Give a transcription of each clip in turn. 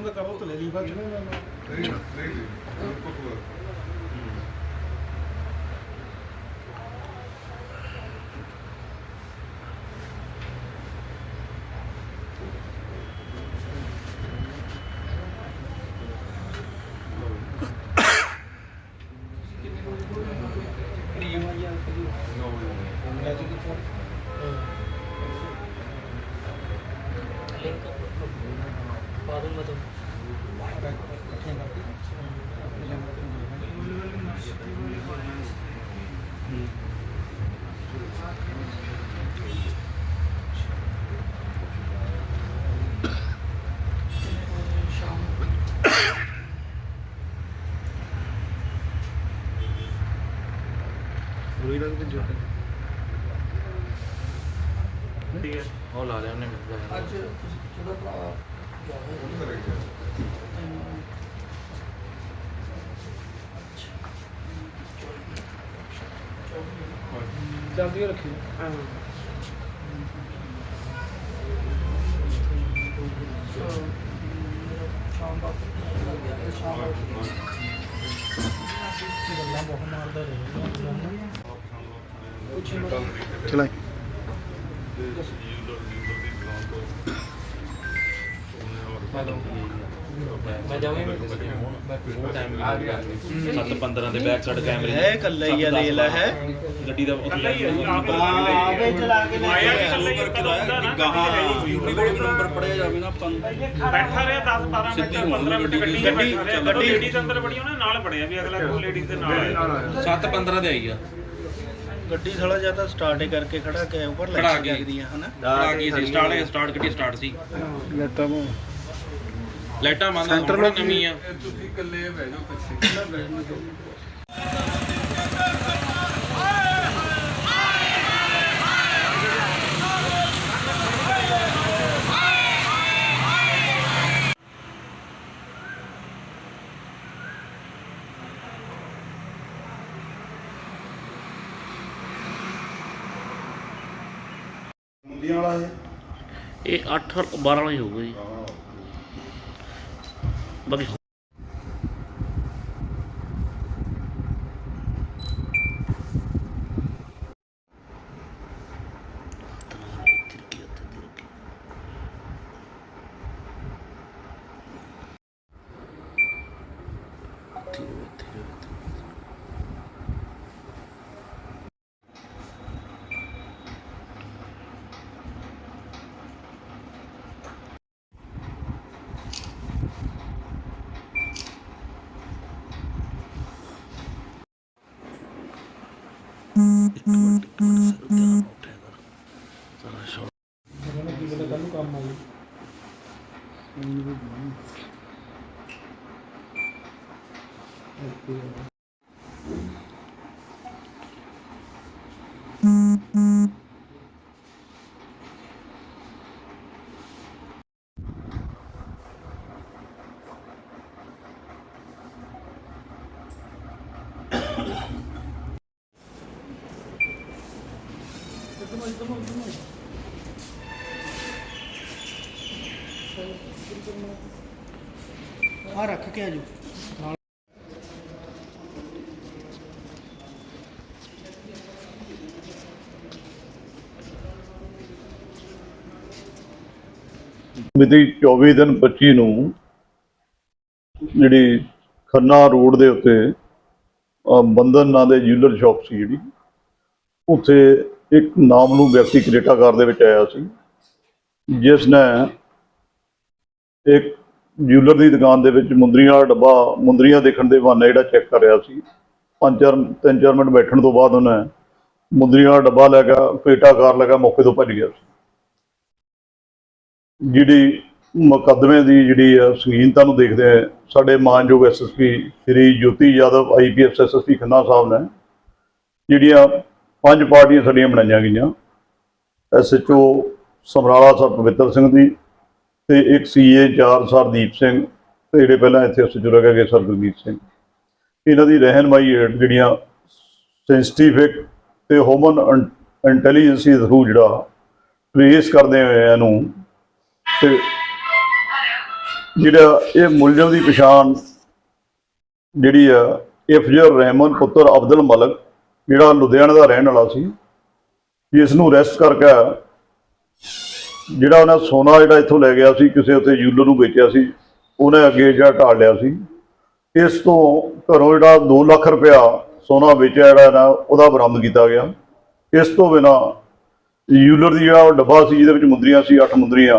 ਬੰਦਾ ਕਰੋ ਤਾਂ ਲੈ ਲਈ ਬਾਅਦ ਚ ਪਾ ਦੂੰਗਾ ਤੁਹਾਨੂੰ ਰੋਈ ਲੱਗ ਤੇ ਜੋ ਉਹ ਲਾ ਲਿਆ ਉਹਨੇ ਅੱਜ ਤੁਸੀਂ ਥੋੜਾ ਭਰਾ ਗਿਆ ਹੈ ਜਲਦੀ ਰੱਖੀ। ਸ਼ਾਮ ਦਾ ਸ਼ਾਮ ਦਾ ਬਹੁਤ ਮਾਰਦਾ ਰਹੇ ਚਲਾਈ ਮੈਂ ਜਾਵਾਂ ਉਹ ਟਾਈਮ ਆ ਗਿਆ। 7:15 ਦੇ ਬੈਕ ਸਾਈਡ ਕੈਮਰੇ ਹੈ ਇਕੱਲਾ ਹੀ ਆ ਲੈ ਲੈ ਹੈ। ਗੱਡੀ ਦਾ ਉੱਥੇ ਲੈ ਆਵੇ ਚਲਾ ਕੇ ਲੈ ਯੂਪੀ ਕੋਲ ਨੰਬਰ ਪੜਿਆ ਜਾਵੇ ਨਾ ਬੈਠਾ ਰਿਹਾ 10 12 ਸਿੱਧੀ ਮਿੰਟ ਹੋਣ 15 ਮਿੰਟ ਗੱਡੀ- ਗੱਡੀ ਗੱਡੀ- ਗੱਡੀ- ਲੇਡੀਜ਼ ਅੰਦਰ ਬੜੀ ਉਹਨੇ ਨਾਲ ਬੜਿਆ ਵੀ ਅਗਲਾ ਕੋਈ ਲੇਡੀਜ਼ ਦੇ ਨਾਲ ਹੈ 7:15 ਦੇ ਆਈ ਆ। ਗੱਡੀ ਥੋੜਾ ਜਿਹਾ ਤਾਂ ਸਟਾਰਟ ਕਰਕੇ ਖੜਾ ਕੇ ਉੱਪਰ ਖੜਾ ਲੱਗ ਕੇ। ਸਕਦੀ ਆ ਹਨਾ ਗਈ ਸੀ ਸਟਾਰਟ ਸਟਾਰਟ ਗੱਡੀ ਸਟਾਰਟ ਸੀ। ਲੱਤਾਂ ਨੂੰ ਲਾਈਟਾਂ ਮੰਨ Center ਹੁਣ lock ਨਵੀਂ ਆ। ਤੁਸੀਂ ਇਕੱਲੇ ਬਹਿ ਜਾਓ ਪਿੱਛੇ ਮੁੰਡੀਆਂ ਵਾਲਾ ਹੈ ਇਹ 8 12 ਵਾਲਾ ਹੀ ਹੋਊਗਾ ਜੀ। ਬਾਕੀ ਇੱਕ ਮਿੰਟ ਇੱਕ ਮਿੰਟ ਸਰ ਧਿਆਨ ਉੱਠਿਆ ਕਰ ਜ਼ਰਾ ਸ਼ਾਟ ਆ ਰੱਖ ਕੇ ਆਜੋ। ਮਿਤੀ 24 ਦਿਨ 25 ਨੂੰ ਜਿਹੜੀ ਖੰਨਾ ਰੋਡ ਦੇ ਉੱਤੇ, ਅਹ ਬੰਧਨ ਨਾਂ ਦੇ ਜਿਊਲਰ ਸ਼ਾਪ ਸੀ ਜਿਹੜੀ, ਉੱਥੇ ਇੱਕ ਨਾਮ ਨੂੰ ਵਿਅਕਤੀ ਕ੍ਰੇਟਾ ਕਾਰ ਦੇ ਵਿੱਚ ਆਇਆ ਸੀ, ਜਿਸ ਨੇ ਇੱਕ ਜਿਊਲਰ ਦੀ ਦੁਕਾਨ ਦੇ ਵਿੱਚ ਮੁੰਦਰੀਆਂ ਵਾਲਾ ਡੱਬਾ ਮੁੰਦਰੀਆਂ ਦੇਖਣ ਦੇ ਬਹਾਨੇ ਜਿਹੜਾ ਚੈੱਕ ਕਰ ਰਿਹਾ ਸੀ। ਪੰਜ ਚਾਰ, ਤਿੰਨ ਚਾਰ ਮਿੰਟ ਬੈਠਣ ਤੋਂ ਬਾਅਦ ਉਹਨੇ ਮੁੰਦਰੀਆਂ ਵਾਲਾ ਡੱਬਾ ਲੈ ਕੇ ਕ੍ਰੇਟਾ ਕਾਰ ਲੈ ਕੇ ਮੌਕੇ ਤੋਂ ਭੱਜ ਗਿਆ ਸੀ। ਜਿਹੜੀ ਮੁਕੱਦਮੇ ਦੀ ਜਿਹੜੀ ਆ ਸੰਗੀਨਤਾ ਨੂੰ ਦੇਖਦੇ ਆ, ਸਾਡੇ ਮਾਨਯੋਗ SSP Shri Jyoti Yadav IPS SSP Khanna sahib ਨੇ, ਜਿਹੜੀਆਂ ਪੰਜ ਪਾਰਟੀਆਂ ਸਾਡੀਆਂ ਬਣਾਈਆਂ ਗਈਆਂ। ਐਸਐਚਓ ਸਮਰਾਲਾ ਸਾਹਿਬ ਪਵਿੱਤਰ ਸਿੰਘ ਦੀ ਤੇ ਇੱਕ ਸੀਏ ਚਾਰ ਸਰਦੀਪ ਸਿੰਘ ਤੇ ਜਿਹੜੇ ਪਹਿਲਾਂ ਇੱਥੇ ਐਸਐਚਓ ਰਹਿ ਗਏ ਸਰ ਗੁਰਮੀਤ ਸਿੰਘ। ਇਹਨਾਂ ਦੀ ਰਹਿਨਮਾਈ ਹੇਠ ਜਿਹੜੀਆਂ ਸੈਂਸਿਟਿਵਿਕ ਤੇ ਹਿਊਮਨ ਇੰਟੈਲੀਜੈਂਸੀ ਦੇ ਥਰੂ ਜਿਹੜਾ ਟ੍ਰੇਸ ਕਰਦੇ ਹੋਏ ਇਹਨੂੰ ਤੇ ਜਿਹੜਾ ਇਹ ਮੁਲਜ਼ਮ ਦੀ ਪਛਾਣ ਜਿਹੜੀ ਆ ਇਫਜ਼ਰ ਰਹਿਮਨ ਪੁੱਤਰ ਅਬਦੁਲ ਮਲਕ ਜਿਹੜਾ ਲੁਧਿਆਣਾ ਦਾ ਰਹਿਣ ਵਾਲਾ ਸੀ, ਇਸ ਨੂੰ ਅਰੈਸਟ ਕਰਕੇ ਜਿਹੜਾ ਉਹਨਾਂ ਸੋਨਾ ਜਿਹੜਾ ਇੱਥੋਂ ਲੈ ਗਿਆ ਸੀ, ਕਿਸੇ ਉੱਤੇ ਯੂਲਰ ਨੂੰ ਵੇਚਿਆ ਸੀ, ਉਹਨੇ ਅੱਗੇ ਜਿਹੜਾ ਢਾਲ ਲਿਆ ਸੀ। ਇਸ ਤੋਂ ਘਰੋਂ ਜਿਹੜਾ 2 ਲੱਖ ਰੁਪਇਆ ਸੋਨਾ ਵੇਚਿਆ ਜਿਹੜਾ ਨਾ, ਉਹਦਾ ਬਰਾਮਦ ਕੀਤਾ ਗਿਆ। ਇਸ ਤੋਂ ਬਿਨਾ ਯੂਲਰ ਦੀ ਜਿਹੜਾ ਡੱਬਾ ਸੀ, ਜਿਹਦੇ ਵਿੱਚ ਮੁੰਦਰੀਆਂ ਸੀ 8 ਮੁੰਦਰੀਆਂ,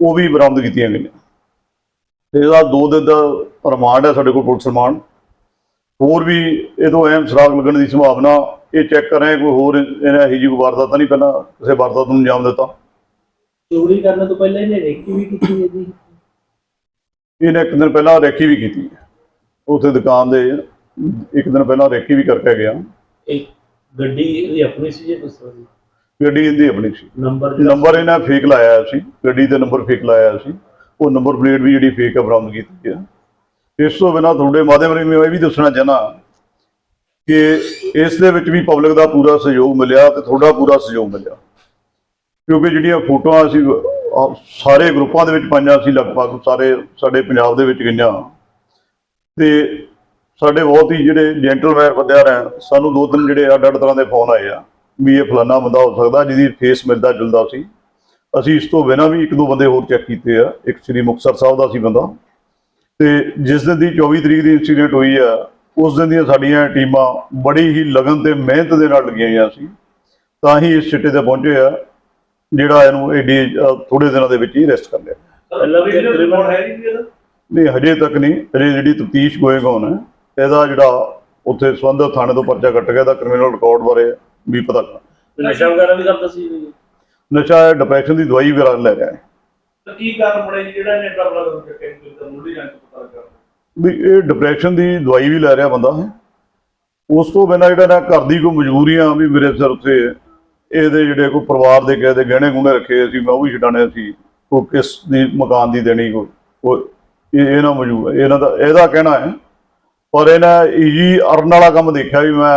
ਉਹ ਵੀ ਬਰਾਮਦ ਕੀਤੀਆਂ ਗਈਆਂ। ਤੇ ਇਹਦਾ 2 ਦਿਨ ਦਾ ਰਿਮਾਂਡ ਹੈ ਸਾਡੇ ਕੋਲ ਪੁਲਿਸ ਰਿਮਾਂਡ। ਹੋਰ ਵੀ ਇਹ ਤੋਂ ਅਹਿਮ ਸੁਰਾਗ ਲੱਗਣ ਦੀ ਸੰਭਾਵਨਾ ਇਹ ਚੈੱਕ ਕਰ ਰਹੇ ਹਾਂ, ਕੋਈ ਹੋਰ ਇਹਨੇ ਇਹੀ ਜਿਹੀ ਵਾਰਦਾਤ ਤਾਂ ਨਹੀਂ ਪਹਿਲਾਂ ਕਿਸੇ ਵਾਰਦਾਤ ਨੂੰ ਅੰਜਾਮ ਦਿੱਤਾ। ਚੋਰੀ ਕਰਨ ਤੋਂ ਪਹਿਲਾਂ ਇਹਨੇ ਰੇਕੀ ਵੀ ਕੀਤੀ ਹੈ ਜੀ? ਇਹਨੇ ਇੱਕ ਦਿਨ ਪਹਿਲਾਂ ਰੇਕੀ ਵੀ ਕੀਤੀ ਉੱਥੇ ਦੁਕਾਨ ਦੇ ਇੱਕ ਦਿਨ ਪਹਿਲਾਂ ਰੇਕੀ ਵੀ ਕਰਕੇ ਗਿਆ। ਇੱਕ ਗੱਡੀ ਇਹਦੀ ਆਪਣੀ ਸੀ ਜੇ ਦੱਸੋ ਜੀ ਗੱਡੀ ਇਹਦੀ ਆਪਣੀ ਸੀ। ਨੰਬਰ ਨੰਬਰ ਇਹਨਾਂ ਫੇਕ ਲਾਇਆ ਸੀ। ਗੱਡੀ ਦੇ ਨੰਬਰ ਫੇਕ ਲਾਇਆ ਸੀ। ਉਹ ਨੰਬਰ ਪਲੇਟ ਵੀ ਜਿਹੜੀ ਫੇਕ ਹੈ ਬਰਾਮਦ ਕੀਤੀ ਹੈ। ਇਸ ਤੋਂ ਬਿਨਾਂ ਤੁਹਾਡੇ ਮਾਧਿਅਮ ਰਾਹੀਂ ਮੈਂ ਇਹ ਵੀ ਦੱਸਣਾ ਚਾਹਨਾ ਕਿ ਇਸ ਦੇ ਵਿੱਚ ਵੀ ਪਬਲਿਕ ਦਾ ਪੂਰਾ ਸਹਿਯੋਗ ਮਿਲਿਆ ਤੇ ਤੁਹਾਡਾ ਪੂਰਾ ਸਹਿਯੋਗ ਮਿਲਿਆ। ਕਿਉਂਕਿ ਜਿਹੜੀਆਂ ਫੋਟੋਆਂ ਅਸੀਂ ਸਾਰੇ ਗਰੁੱਪਾਂ ਦੇ ਵਿੱਚ ਪਾਈਆਂ ਸੀ ਲਗਭਗ, ਸਾਰੇ ਸਾਡੇ ਪੰਜਾਬ ਦੇ ਵਿੱਚ ਗਈਆਂ। ਤੇ ਸਾਡੇ ਬਹੁਤ ਹੀ ਜਿਹੜੇ ਜੈਂਟਲਮੈਨ ਬੰਦਿਆਂ ਨੇ ਸਾਨੂੰ ਦੋ ਤਿੰਨ ਜਿਹੜੇ ਅੱਡ ਅੱਡ ਤਰ੍ਹਾਂ ਦੇ ਫੋਨ ਆਏ ਆ। ਵੀ ਇਹ ਫਲਾਨਾ ਬੰਦਾ ਹੋ ਸਕਦਾ, ਜਿਹਦੀ ਫੇਸ ਮਿਲਦਾ ਜੁਲਦਾ ਸੀ। ਅਸੀਂ ਇਸ ਤੋਂ ਬਿਨਾਂ ਵੀ ਇੱਕ ਦੋ ਬੰਦੇ ਹੋਰ ਚੈੱਕ ਕੀਤੇ ਆ। ਇੱਕ ਸ੍ਰੀ ਮੁਕਤਸਰ ਸਾਹਿਬ ਦਾ ਸੀ ਬੰਦਾ। ਤੇ ਜਿਸ ਦਿਨ ਦੀ 24 ਤਰੀਕ ਦੀ ਇਨਸੀਡੈਂਟ ਹੋਈ ਆ ਉਸ ਦਿਨ ਦੀਆਂ ਸਾਡੀਆਂ ਟੀਮਾਂ ਬੜੀ ਹੀ ਲਗਨ ਤੇ ਮਿਹਨਤ ਦੇ ਨਾਲ ਲੱਗੀਆਂ ਹੋਈਆਂ ਸੀ। ਤਾਂ ਹੀ ਇਸ ਚਿੱਟੇ ਤੇ ਪਹੁੰਚੇ ਆ ਜਿਹੜਾ ਇਹਨੂੰ ਏਡੀ ਥੋੜੇ ਦਿਨਾਂ ਦੇ ਵਿੱਚ ਹੀ ਅਰੈਸਟ ਕਰ ਲਿਆ। ਹੈ ਨਹੀਂ ਹਜੇ ਤੱਕ ਨਹੀਂ। ਹਜੇ ਜਿਹੜੀ ਤਫਤੀਸ਼ ਗੋਇੰਗ ਔਨ ਹੈ ਇਹਦਾ ਜਿਹੜਾ ਉੱਥੇ ਸੰਬੰਧਿਤ ਥਾਣੇ ਤੋਂ ਪਰਚਾ ਕੱਟ ਗਿਆ ਦਾ ਕ੍ਰਿਮੀਨਲ ਰਿਕਾਰਡ ਬਾਰੇ ਵੀ ਪਤਾ ਨਸ਼ਾ ਵਗੈਰਾ ਵੀ ਕਰਦਾ ਸੀ ਨਸ਼ਾ ਡਿਪਰੈਸ਼ਨ ਦੀ ਦਵਾਈ ਵਗੈਰਾ ਲੈ ਰਿਹਾ ਹੈ। ਕੀ ਕਾਰਨ ਬਣੇ ਜਿਹੜਾ ਇਹਨੇ ਟਰਬਲ ਕਰ ਕੇ ਟੈਂਕ ਮੁੱਢੀ ਜਾਂਚ ਵੀ ਇਹ ਡਿਪਰੈਸ਼ਨ ਦੀ ਦਵਾਈ ਵੀ ਲੈ ਰਿਹਾ ਬੰਦਾ ਹੈ ਉਸ ਤੋਂ ਬਿਨਾਂ ਜਿਹੜਾ ਨਾ ਘਰ ਦੀ ਕੋਈ ਮਜਬੂਰੀਆਂ ਵੀ ਮੇਰੇ ਸਿਰ ਉੱਤੇ ਇਹਦੇ ਜਿਹੜੇ ਕੋਈ ਪਰਿਵਾਰ ਦੇ ਕਿਸੇ ਦੇ ਗਹਿਣੇ ਗੁਣੇ ਰੱਖੇ ਸੀ ਮੈਂ ਉਹ ਵੀ ਛਡਾਣੇ ਸੀ। ਕੋਈ ਕਿਸ ਦੀ ਮਕਾਨ ਦੀ ਦੇਣੀ ਕੋਈ ਇਹ ਇਹਨਾਂ ਮਜਬੂਰ ਇਹਨਾਂ ਦਾ ਇਹਦਾ ਕਹਿਣਾ ਹੈ ਪਰ ਇਹਨਾਂ ਈਜੀ ਅਰਨ ਵਾਲਾ ਕੰਮ ਦੇਖਿਆ ਵੀ ਮੈਂ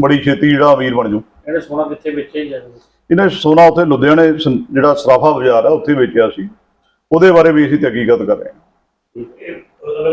ਬੜੀ ਛੇਤੀ ਜਿਹੜਾ ਅਮੀਰ ਬਣ ਜੂ ਇਹਨੇ ਸੋਨਾ ਕਿੱਥੇ ਵੇਚਿਆ ਜਾਂਦੇ ਇਹਨੇ ਸੋਨਾ ਉੱਥੇ ਲੁਧਿਆਣੇ ਜਿਹੜਾ ਸਰਾਫਾ ਬਾਜ਼ਾਰ ਹੈ ਉੱਥੇ ਵੇਚਿਆ ਸੀ। ਉਹਦੇ ਬਾਰੇ ਵੀ ਅਸੀਂ ਤਹਿਕੀਕਤ ਕਰ ਰਹੇ ਹਾਂ।